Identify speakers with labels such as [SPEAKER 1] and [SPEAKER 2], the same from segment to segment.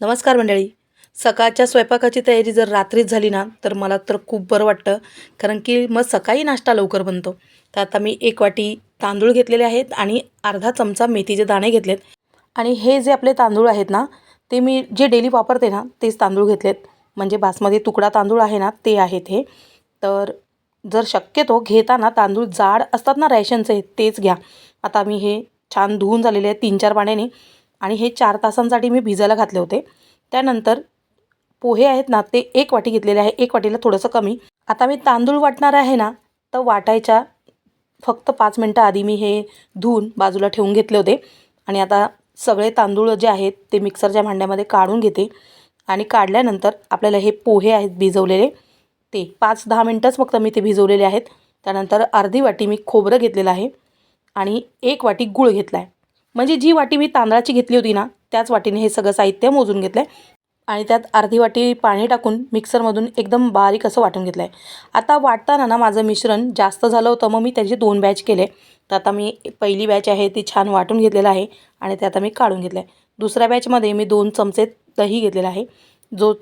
[SPEAKER 1] नमस्कार मंडळी. सकाळच्या स्वयंपाकाची तयारी जर रात्रीच झाली ना तर मला तर खूप बरं वाटतं. कारण की मग सकाळी नाश्ता लवकर बनतो. तर आता मी एक वाटी तांदूळ घेतलेले आहेत आणि अर्धा चमचा मेथीचे दाणे घेतलेत. आणि हे जे आपले तांदूळ आहेत ना ते मी जे डेली वापरते ना तेच तांदूळ घेतलेत. म्हणजे बासमती तुकडा तांदूळ आहे ना ते आहेत हे. तर जर शक्यतो घेताना तांदूळ जाड असतात ना रॅशनचे तेच घ्या. आता मी हे छान धुवून झालेले आहेत तीन चार पाण्याने. आणि हे चार तासांसाठी मी भिजायला घातले होते. त्यानंतर पोहे आहेत ना ते एक वाटी घेतलेले आहे. एक वाटीला थोडंसं कमी. आता मी तांदूळ वाटणार आहे ना तर वाटायच्या फक्त पाच मिनटं आधी मी हे धुवून बाजूला ठेवून घेतले होते. आणि आता सगळे तांदूळ जे आहेत ते मिक्सरच्या भांड्यामध्ये काढून घेते. आणि काढल्यानंतर आपल्याला हे पोहे आहेत भिजवलेले ते पाच दहा मिनटंच फक्त मी ते भिजवलेले आहेत. त्यानंतर अर्धी वाटी मी खोबरं घेतलेलं आहे. आणि एक वाटी गूळ घेतला आहे म्हणजे जी वाटी मी तांदळाची घेतली होती ना त्याच वाटीने हे सगळं साहित्य मोजून घेतलं आहे आणि त्यात अर्धी वाटी पाणी टाकून मिक्सरमधून एकदम बारीक असं वाटून घेतलं आहे आता वाटताना ना माझं मिश्रण जास्त झालं होतं मग मी त्याचे दोन बॅच केले. तर आता मी पहिली बॅच आहे ती छान वाटून घेतलेलं आहे आणि ते आता मी काढून घेतलं आहे दुसऱ्या बॅचमध्ये मी दोन चमचे दही घेतलेला आहे. जो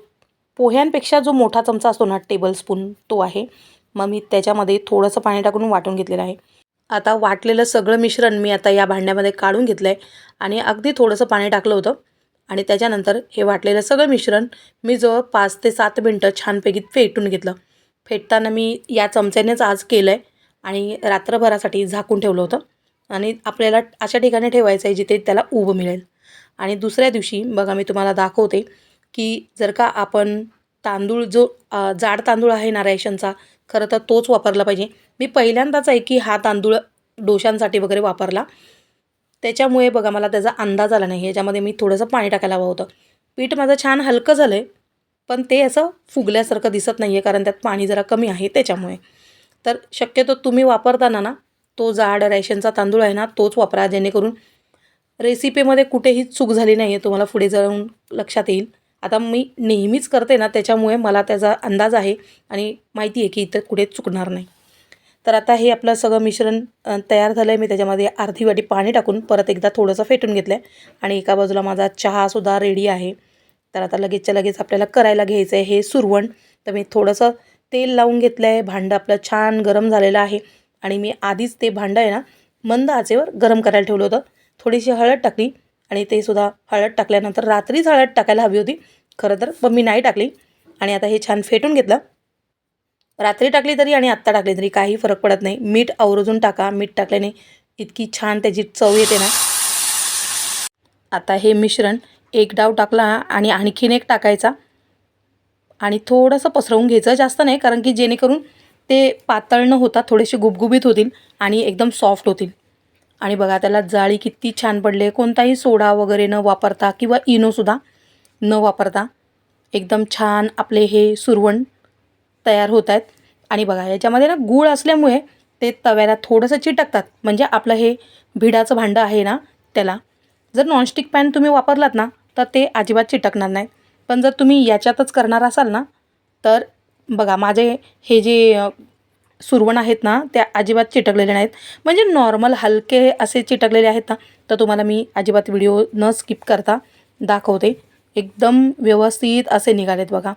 [SPEAKER 1] पोह्यांपेक्षा जो मोठा चमचा असतो ना टेबल स्पून तो आहे. मग मी त्याच्यामध्ये थोडंसं पाणी टाकून वाटून घेतलेलं आहे. आता वाटलेलं सगळं मिश्रण मी आता या भांड्यामध्ये काढून घेतलं आहे आणि अगदी थोडंसं पाणी टाकलं होतं. आणि त्याच्यानंतर हे वाटलेलं सगळं मिश्रण मी जवळ पाच ते सात मिनटं छानपैकी फेटून घेतलं. फेटताना मी या चमच्यानेच आज केलं आहे आणि रात्रभरासाठी झाकून ठेवलं होतं. आणि आपल्याला अशा ठिकाणी ठेवायचं आहे जिथे त्याला उभं मिळेल. आणि दुसऱ्या दिवशी बघा मी तुम्हाला दाखवते की जर का आपण तांदूळ जो जाड तांदूळ आहे नारायशांचा खरं तर तोच वापरला पाहिजे. मी पहिल्यांदाच आहे की हा तांदूळ डोशांसाठी वगैरे वापरला. त्याच्यामुळे बघा मला त्याचा अंदाज आला नाही. याच्यामध्ये मी थोडंसं पाणी टाकायला हवं होतं. पीठ माझं छान हलकं झालं आहे पण ते असं फुगल्यासारखं दिसत नाही आहे कारण त्यात पाणी जरा कमी आहे त्याच्यामुळे. तर शक्यतो तुम्ही वापरताना ना तो जाड रॅशनचा तांदूळ आहे ना तोच वापरा जेणेकरून रेसिपीमध्ये कुठेही चूक झाली नाही आहे तुम्हाला पुढे जाऊन लक्षात येईल. आता मी नेहमीच करते ना त्याच्यामुळे मला त्याचा अंदाज आहे आणि माहिती आहे की इथं कुठे चुकणार नाही. तर आता हे आपलं सगळं मिश्रण तयार झालं आहे मी त्याच्यामध्ये अर्धी वाटी पाणी टाकून परत एकदा थोडंसं फेटून घेतलं आहे आणि एका बाजूला माझा चहासुद्धा रेडी आहे. तर आता लगेचच्या लगेच आपल्याला करायला घ्यायचं आहे हे सुरवण. तर मी थोडंसं तेल लावून घेतलं आहे भांडं आपलं छान गरम झालेलं आहे. आणि मी आधीच ते भांडं आहे ना मंद आचेवर गरम करायला ठेवलं होतं. थोडीशी हळद टाकली. आणि ते सुद्धा हळद टाकल्यानंतर रात्रीच हळद टाकायला हवी होती. खरं तर पण मी नाही टाकली. आणि आता हे छान फेटून घेतलं. रात्री टाकली तरी आणि आत्ता टाकली तरी काही फरक पडत नाही. मीठ आवरजून टाका. मीठ टाकल्याने इतकी छान त्याची चव येते ना. आता हे मिश्रण एक डाव टाकला आणि आणखीन एक टाकायचा. आणि थोडंसं पसरवून घ्यायचं जास्त नाही कारण की जेणेकरून ते पातळ न होता थोडेसे गुबगुबीत होतील आणि एकदम सॉफ्ट होतील. आणि बघा त्याला जाळी किती छान पडले कोणताही सोडा वगैरे न वापरता किंवा इनोसुद्धा न वापरता एकदम छान आपले हे सुरवण तयार होत आहेत. आणि बघा याच्यामध्ये ना गूळ असल्यामुळे ते तव्याला थोडंसं चिटकतात. म्हणजे आपलं हे भिडाचं भांडं आहे ना त्याला. जर नॉनस्टिक पॅन तुम्ही वापरलात ना तर ते अजिबात चिटकणार नाही पण जर तुम्ही याच्यातच करणार असाल ना तर बघा माझे हे जे सुरवण आहेत ना त्या अजिबात चिटकलेले नाहीत. म्हणजे नॉर्मल हलके असे चिटकलेले आहेत ना तर तुम्हाला मी अजिबात व्हिडिओ न स्किप करता दाखवते. एकदम व्यवस्थित असे निघालेत बघा.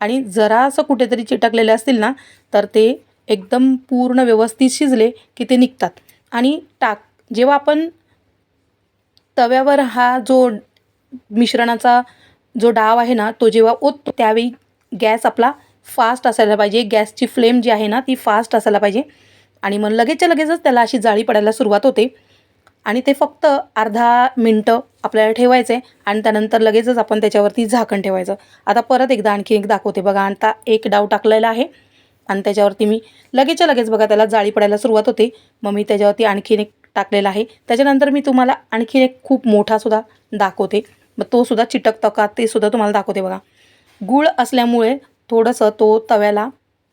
[SPEAKER 1] आणि जरा असं कुठेतरी चिटकलेले असतील ना तर ते एकदम पूर्ण व्यवस्थित शिजले की ते निघतात. आणि टाक जेव्हा आपण तव्यावर हा जो मिश्रणाचा जो डाव आहे ना तो जेव्हा ओततो त्यावेळी गॅस आपला फास्ट असायला पाहिजे. गॅसची फ्लेम जी आहे ना ती फास्ट असायला पाहिजे. आणि मग लगेचच्या लगेचच त्याला अशी जाळी पडायला सुरुवात होते. आणि ते फक्त अर्धा मिनटं आपल्याला ठेवायचं आहे आणि त्यानंतर लगेचच आपण त्याच्यावरती झाकण ठेवायचं. आता परत एकदा आणखी एक दाखवते बघा. आता एक डाव टाकलेला आहे. आणि त्याच्यावरती मी लगेचच्या लगेच बघा त्याला जाळी पडायला सुरुवात होते. मग मी त्याच्यावरती आणखीन एक टाकलेला आहे. त्याच्यानंतर मी तुम्हाला आणखीन एक खूप मोठासुद्धा दाखवते. मग तोसुद्धा चिटकतो का ते सुद्धा तुम्हाला दाखवते बघा. गूळ असल्यामुळे थोडंसं तो तव्याला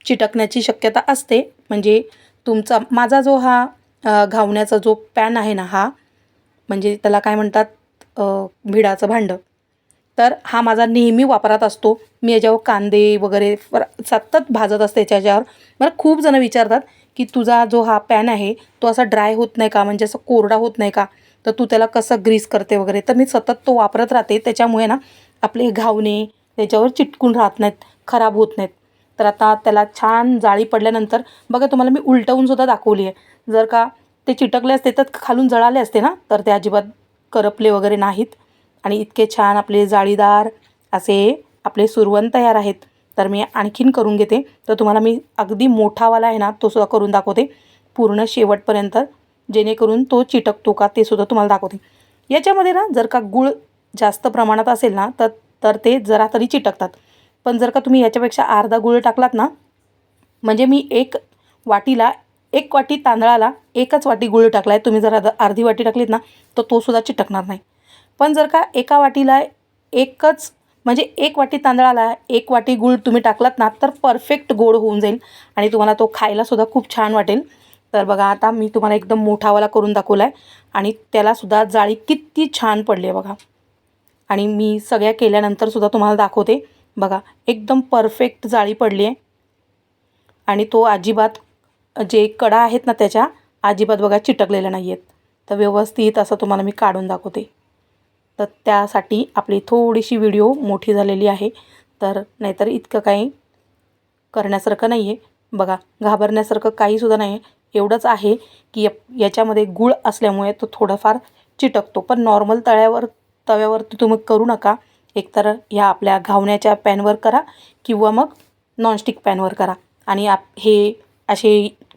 [SPEAKER 1] चिटकण्याची शक्यता असते. म्हणजे तुमचा माझा जो हा घावण्याचा जो पॅन आहे ना हा म्हणजे त्याला काय म्हणतात भिडाचं भांडं. तर हा माझा नेहमी वापरात असतो. मी याच्यावर कांदे वगैरे सतत भाजत असते त्याच्यावर. मला खूप जणं विचारतात की तुझा जो हा पॅन आहे तो असा ड्राय होत नाही का? म्हणजे असं कोरडा होत नाही का? तर तू त्याला कसं ग्रीस करते वगैरे? तर मी सतत तो वापरत राहते. त्याच्यामुळे ना आपले घावणे त्याच्यावर चिटकून राहत नाहीत. खराब होत नाहीत. तर आता त्याला छान जाळी पडल्यानंतर बघा तुम्हाला मी उलटवूनसुद्धा दाखवली आहे. जर का ते चिटकले असते तर खालून जळाले असते ना तर ते अजिबात करपले वगैरे नाहीत. आणि इतके छान आपले जाळीदार असे आपले सुरवण तयार आहेत. तर मी आणखीन करून घेते. तर तुम्हाला मी अगदी मोठावाला आहे ना तो सुद्धा करून दाखवते. पूर्ण शेवटपर्यंत जेणेकरून तो चिटकतो का ते सुद्धा तुम्हाला दाखवते. याच्यामध्ये ना जर का गूळ जास्त प्रमाणात असेल ना तर तर ते जरा तरी चिटकतात. पण जर का तुम्ही याच्यापेक्षा अर्धा गुळ टाकलात ना म्हणजे मी एक वाटीला एक वाटी तांदळाला एकच वाटी गूळ टाकला आहे तुम्ही जर अर्धी वाटी टाकलीत ना तर तो सुद्धा चिटकणार नाही. पण जर का एका वाटीला एकच म्हणजे एक वाटी तांदळाला एक वाटी गूळ तुम्ही टाकलात ना तर परफेक्ट गोड होऊन जाईल आणि तुम्हाला तो खायलासुद्धा खूप छान वाटेल. तर बघा आता मी तुम्हाला एकदम मोठावाला करून दाखवला आहे आणि त्यालासुद्धा जाळी किती छान पडली आहे बघा. आणि मी सगळ्या केल्यानंतरसुद्धा तुम्हाला दाखवते. बघा एकदम परफेक्ट जाळी पडली आहे आणि तो अजिबात जे कडा आहेत ना त्याच्या अजिबात बघा चिटकलेल्या नाही आहेत तर व्यवस्थित असं तुम्हाला मी काढून दाखवते. तर त्यासाठी आपली थोडीशी व्हिडिओ मोठी झालेली आहे. तर नाहीतर इतकं काही करण्यासारखं नाही आहे बघा घाबरण्यासारखं काहीसुद्धा नाही आहे एवढंच आहे की याच्यामध्ये गूळ असल्यामुळे तो थोडाफार चिटकतो. पण नॉर्मल तळ्यावर तव्यावरती तुम्ही करू नका. एकतर ह्या आपल्या घावण्याच्या पॅनवर करा किंवा मग नॉनस्टिक पॅनवर करा. आणि आप हे असे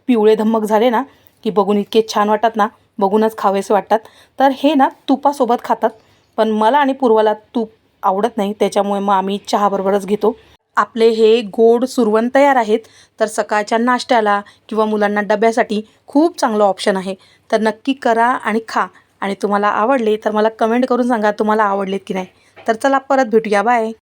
[SPEAKER 1] पिवळे धम्मक झाले ना की बघून इतके छान वाटतात ना बघूनच खावेसे वाटतात. तर हे ना तुपासोबत खातात. पण मला आणि पूर्वाला तूप आवडत नाही त्याच्यामुळे मग आम्ही चहाबरोबरच घेतो. आपले हे गोड सुरवण तयार आहेत तर सकाळच्या नाश्त्याला किंवा मुलांना डब्यासाठी खूप चांगलं ऑप्शन आहे. तर नक्की करा आणि खा. आणि तुम्हाला आवडले तर मला कमेंट करून सांगा तुम्हाला आवडलेत की नाही. तर चला परत भेटूया बाय.